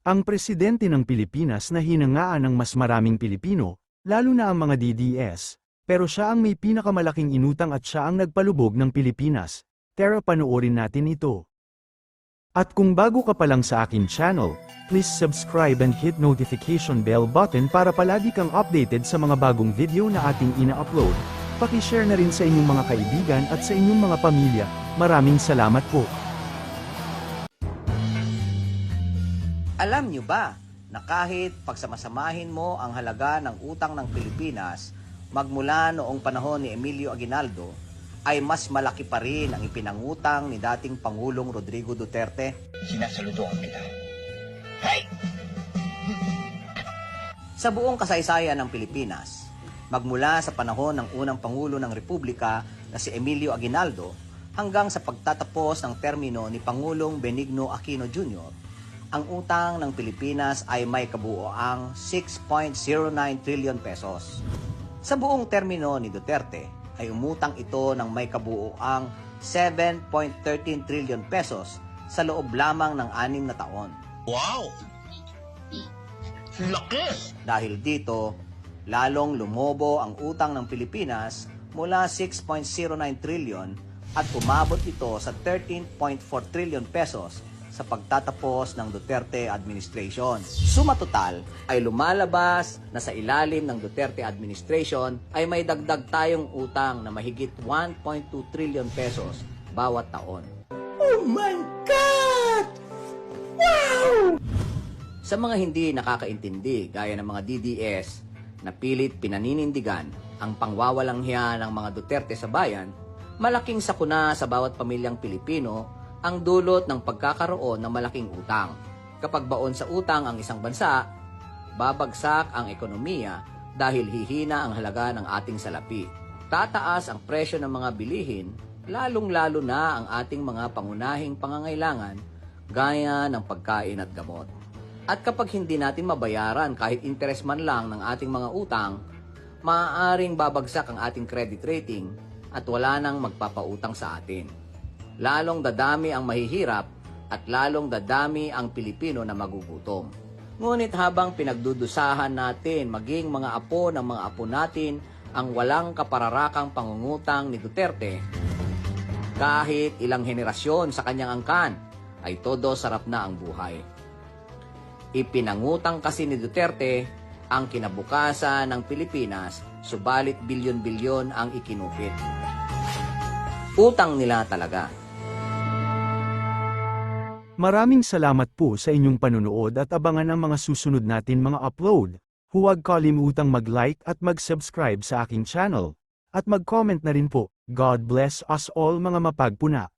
Ang presidente ng Pilipinas na hinangaan ng mas maraming Pilipino, lalo na ang mga DDS, pero siya ang may pinakamalaking inutang at siya ang nagpalubog ng Pilipinas. Tara panoorin natin ito. At kung bago ka pa lang sa akin channel, please subscribe and hit notification bell button para palagi kang updated sa mga bagong video na ating ina-upload. Pakishare na rin sa inyong mga kaibigan at sa inyong mga pamilya. Maraming salamat po. Alam nyo ba na kahit pagsamasamahin mo ang halaga ng utang ng Pilipinas magmula noong panahon ni Emilio Aguinaldo, ay mas malaki pa rin ang ipinangutang ni dating Pangulong Rodrigo Duterte? Sinasaludoan kita. Hey! Sa buong kasaysayan ng Pilipinas, magmula sa panahon ng unang Pangulo ng Republika na si Emilio Aguinaldo hanggang sa pagtatapos ng termino ni Pangulong Benigno Aquino Jr., ang utang ng Pilipinas ay may kabuoang 6.09 trillion pesos. Sa buong termino ni Duterte ay umutang ito ng may kabuoang 7.13 trillion pesos sa loob lamang ng anim na taon. Wow! Laki! Dahil dito, lalong lumobo ang utang ng Pilipinas mula 6.09 trillion at umabot ito sa 13.4 trillion pesos sa pagtatapos ng Duterte administration. Suma total ay lumalabas na sa ilalim ng Duterte administration ay may dagdag tayong utang na mahigit 1.2 trillion pesos bawat taon. Sa mga hindi nakakaintindi gaya ng mga DDS na pilit pinaninindigan ang pangwawalanghiya ng mga Duterte sa bayan, malaking sakuna sa bawat pamilyang Pilipino ang dulot ng pagkakaroon ng malaking utang. Kapag baon sa utang ang isang bansa, babagsak ang ekonomiya dahil hihina ang halaga ng ating salapi. Tataas ang presyo ng mga bilihin, lalong-lalo na ang ating mga pangunahing pangangailangan gaya ng pagkain at gamot. At kapag hindi natin mabayaran kahit interest man lang ng ating mga utang, maaaring babagsak ang ating credit rating at wala nang magpapautang sa atin. Lalong dadami ang mahihirap at lalong dadami ang Pilipino na magugutom. Ngunit habang pinagdudusahan natin maging mga apo ng mga apo natin ang walang kapararakang pangungutang ni Duterte, kahit ilang henerasyon sa kanyang angkan, ay todo sarap na ang buhay. Ipinangutang kasi ni Duterte ang kinabukasan ng Pilipinas, subalit bilyon-bilyon ang ikinupit. Utang nila talaga. Maraming salamat po sa inyong panunood at abangan ang mga susunod natin mga upload. Huwag kalimutang mag-like at mag-subscribe sa aking channel. At mag-comment na rin po. God bless us all mga mapagpuna.